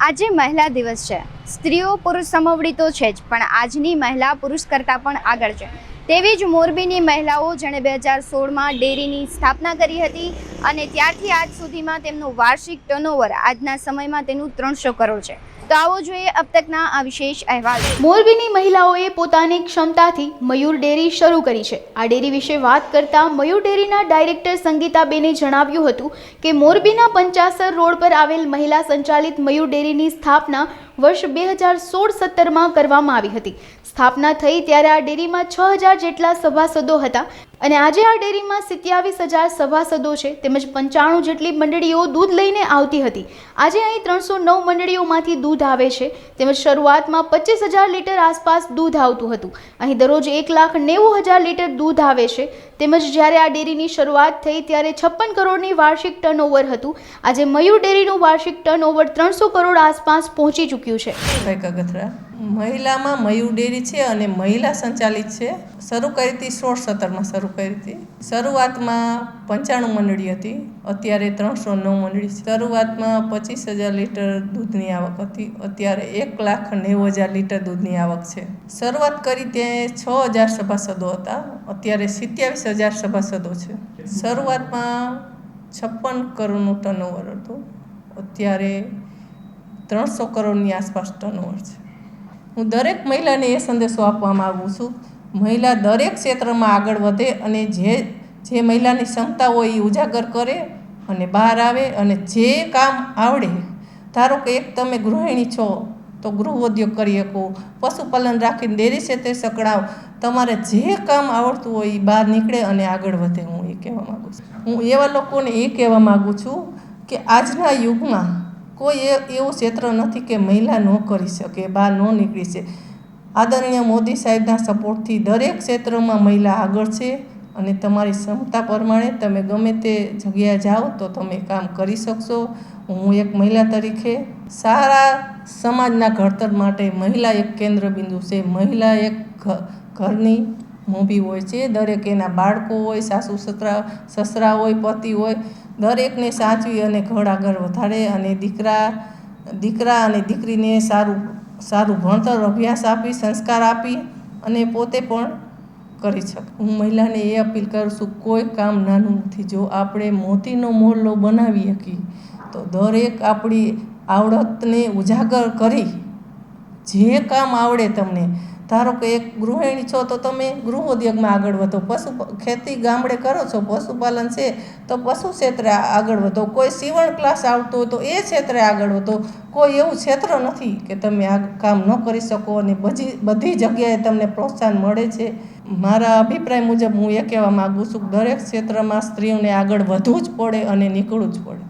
આજે મહિલા દિવસ છે. સ્ત્રીઓ પુરુષ સમવડી તો છે જ, પણ આજની મહિલા પુરુષ કરતાં પણ આગળ છે. તેવી જ મોરબીની મહિલાઓ જેણે બે હજાર સોળમાં ડેરીની સ્થાપના કરી હતી અને ત્યારથી આજ સુધીમાં તેમનું વાર્ષિક ટર્નઓવર આજના સમયમાં તેનું ત્રણસો કરોડ છે. તો આવો જોઈએ અબ તકના આ વિશેષ અહેવાલ. મોરબીની મહિલાઓએ પોતાની ક્ષમતાથી મયુર ડેરી શરૂ કરી છે. આ ડેરી વિશે વાત કરતા મયુર ડેરીના ડાયરેક્ટર સંગીતાબેને જણાવ્યું હતું કે મોરબીના પંચાસર રોડ પર આવેલ મહિલા સંચાલિત મયુર ડેરીની સ્થાપના વર્ષ બે હજાર સોળ સત્તરમાં કરવામાં આવી હતી. સ્થાપના થઈ ત્યારે આ ડેરીમાં છ હજાર જેટલા સભાસદો હતા. અને આજે આ ડેરીમાં સિત્યાવીસ હજાર સભાસદો છે, તેમજ પંચાણું જેટલી મંડળીઓ દૂધ લઈને આવતી હતી. આજે અહીં ત્રણસો નવ મંડળીઓમાંથી દૂધ આવે છે, તેમજ શરૂઆતમાં પચીસ હજાર લીટર આસપાસ દૂધ આવતું હતું. અહીં દરરોજ એક લાખ નેવું હજાર લીટર દૂધ આવે છે, તેમજ જ્યારે આ ડેરીની શરૂઆત થઈ ત્યારે છપ્પન કરોડની વાર્ષિક ટર્નઓવર હતું. આજે મયુર ડેરીનું વાર્ષિક ટર્નઓવર ત્રણસો કરોડ આસપાસ પહોંચી ચૂક્યું છે. મહિલામાં મયુર ડેરી છે અને મહિલા સંચાલિત છે. શરૂ કરી હતી સોળ સત્તરમાં, શરૂ કરી હતી. શરૂઆતમાં પંચાણું મંડળી હતી, અત્યારે ત્રણસો નવ મંડળી છે. શરૂઆતમાં પચીસ હજાર લીટર દૂધની આવક હતી, અત્યારે એક લાખ નેવું હજાર લીટર દૂધની આવક છે. શરૂઆત કરી ત્યાં છ હજાર સભાસદો હતા, અત્યારે સિત્યાવીસ હજાર સભાસદો છે. શરૂઆતમાં છપ્પન કરોડનું ટર્નઓવર હતું, અત્યારે ત્રણસો કરોડની આસપાસ ટર્નઓવર છે. હું દરેક મહિલાને એ સંદેશો આપવા માગું છું મહિલા દરેક ક્ષેત્રમાં આગળ વધે અને જે જે મહિલાની ક્ષમતા હોય એ ઉજાગર કરે અને બહાર આવે અને જે કામ આવડે, ધારો કે એક તમે ગૃહિણી છો, તો ગૃહ ઉદ્યોગ કરી શકો, પશુપાલન રાખીને ડેરી ક્ષેત્રે સકડાવ તમારે જે કામ આવડતું હોય એ બહાર નીકળે અને આગળ વધે હું એ કહેવા માગું છું. હું એવા લોકોને એ કહેવા માગું છું કે આજના યુગમાં કોઈ એવું ક્ષેત્ર નથી કે મહિલા ન કરી શકે, બહાર ન નીકળી છે આદરણીય મોદી સાહેબના સપોર્ટથી દરેક ક્ષેત્રમાં મહિલા આગળ છે અને તમારી ક્ષમતા પ્રમાણે તમે ગમે તે જગ્યાએ જાઓ તો તમે કામ કરી શકશો. હું એક મહિલા તરીકે સારા સમાજના ઘડતર માટે મહિલા એક કેન્દ્ર બિંદુ છે. મહિલા એક ઘરની મોભી હોય છે. દરેક એના બાળકો હોય, સાસુ સસરા સસરા હોય, પતિ હોય, દરેકને સાચવી અને ઘર આગળ વધારે અને દીકરા દીકરા અને દીકરીને સારું સારું ભણતર, અભ્યાસ આપી, સંસ્કાર આપી અને પોતે પણ કરી શકે. હું મહિલાને એ અપીલ કરું છું, કોઈ કામ નાનું નથી. જો આપણે મોતીનો મોરલો બનાવી શકીએ તો દરેક આપણી આવડતને ઉજાગર કરી, જે કામ આવડે તમને ધારો કે એક ગૃહિણી છો તો તમે ગૃહ ઉદ્યોગમાં આગળ વધો. પશુ ખેતી ગામડે કરો છો, પશુપાલન છે તો પશુ ક્ષેત્રે આગળ વધો. કોઈ સીવણ ક્લાસ આવતો તો એ ક્ષેત્રે આગળ વધો. કોઈ એવું ક્ષેત્ર નથી કે તમે આ કામ ન કરી શકો અને બધી બધી જગ્યાએ તમને પ્રોત્સાહન મળે છે. મારા અભિપ્રાય મુજબ હું એ કહેવા માગું છું દરેક ક્ષેત્રમાં સ્ત્રીઓને આગળ વધવું જ પડે અને નીકળવું જ પડે.